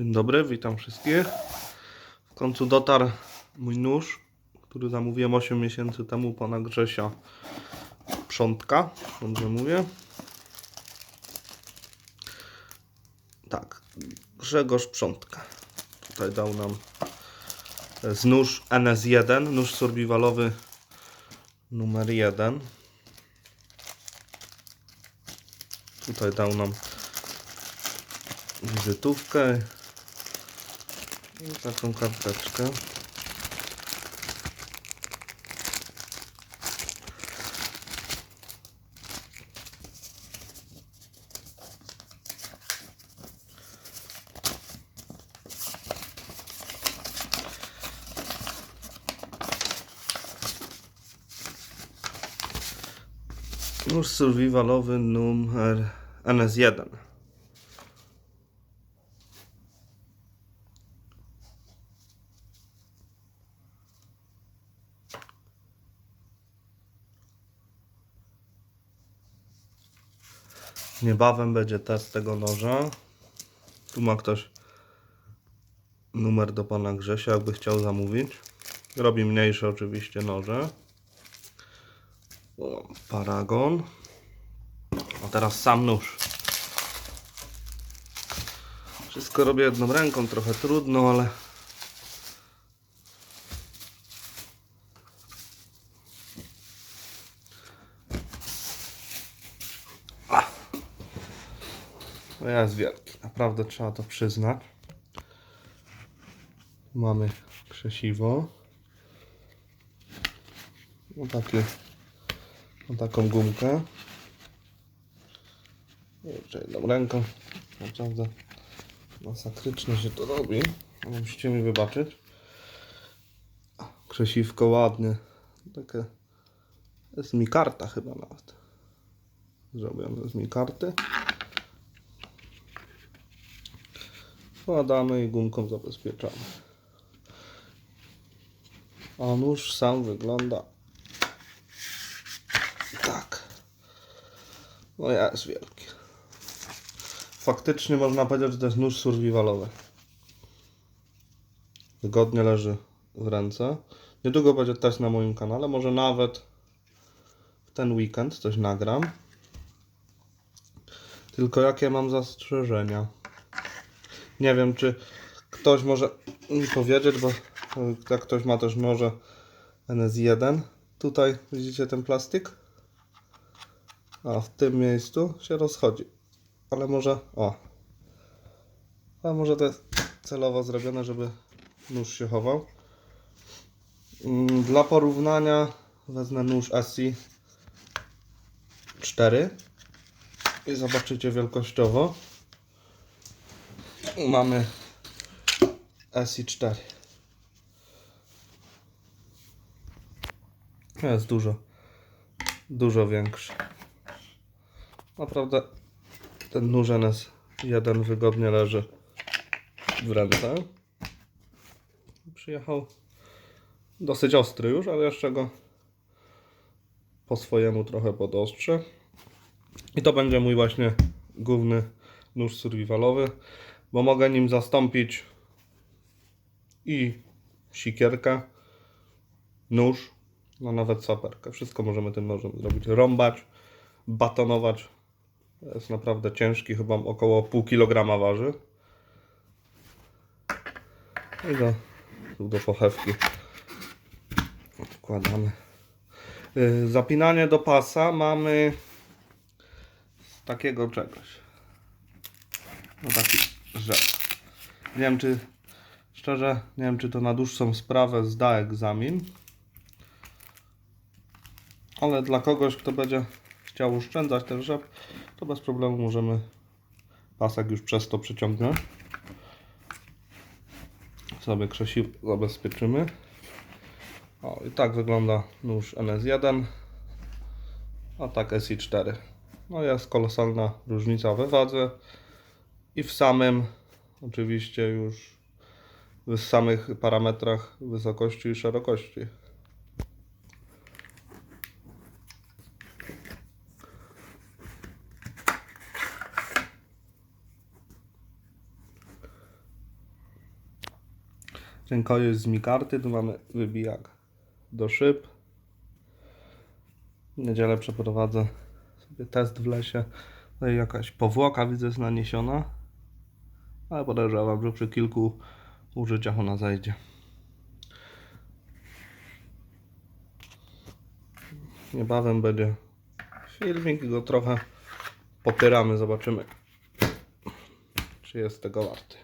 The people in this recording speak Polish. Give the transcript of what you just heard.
Dzień dobry, witam wszystkich. W końcu dotarł mój nóż, który zamówiłem 8 miesięcy temu pana Grzesia Przątka, dobrze mówię. Tak, Grzegorz Przątka. Tutaj dał nam to jest nóż NS1, nóż survivalowy numer 1. Tutaj dał nam wizytówkę i taką karteczkę. Nóż survivalowy numer NS1. Niebawem będzie test tego noża. Tu ma ktoś numer do pana Grzesia, jakby chciał zamówić. Robi mniejsze oczywiście noże. Paragon. A teraz sam nóż. Wszystko robię jedną ręką, trochę trudno, ale jest wielki, naprawdę trzeba to przyznać. Mamy krzesiwo. No taki, no taką gumkę. Jeszcze jedną ręką. Naprawdę masakrycznie się to robi. Musicie mi wybaczyć. Krzesiwko ładnie. Takie jest mi karta chyba nawet. Zrobione z mi karty. Wkładamy i gumką zabezpieczamy. A nóż sam wygląda tak. No jest wielki. Faktycznie można powiedzieć, że to jest nóż survivalowy. Wygodnie leży w ręce. Niedługo będzie test na moim kanale. Może nawet w ten weekend coś nagram. Tylko jakie mam zastrzeżenia? Nie wiem, czy ktoś może mi powiedzieć, bo e, jak ktoś ma też noże NS1. Tutaj widzicie ten plastik? A w tym miejscu się rozchodzi. Ale może, o. A może to jest celowo zrobione, żeby nóż się chował. Mm, Dla porównania wezmę nóż SI 4 i zobaczycie wielkościowo mamy SI4. Jest dużo, dużo większy. Naprawdę ten nóż jeden wygodnie leży w ręce. Przyjechał dosyć ostry już, ale jeszcze go po swojemu trochę podostrzę. I to będzie mój właśnie główny nóż survivalowy, bo mogę nim zastąpić i sikierkę, nóż, no nawet saperkę. Wszystko możemy tym nożem zrobić. Rąbać, batonować. Jest naprawdę ciężki, chyba około pół kilograma waży. I do, do pochewki wkładamy. Yy, Zapinanie do pasa mamy z takiego czegoś. No taki rzecz. Nie wiem czy, szczerze, nie wiem czy to na dłuższą sprawę zda egzamin. Ale dla kogoś, kto będzie chciał oszczędzać ten rzep, to bez problemu możemy pasek już przez to przeciągnąć. Sobie krzesiwo zabezpieczymy. O, i tak wygląda nóż NS1, a tak SI4. No jest kolosalna różnica we wadze i w samym, oczywiście już w samych parametrach wysokości i szerokości. Rękojeść z mikarty, tu mamy wybijak do szyb. W niedzielę przeprowadzę sobie test w lesie. No i jakaś powłoka widzę jest naniesiona. Ale podejrzewam, że przy kilku użyciach ona zajdzie. Niebawem będzie filmik, go trochę popieramy, zobaczymy czy jest tego warty.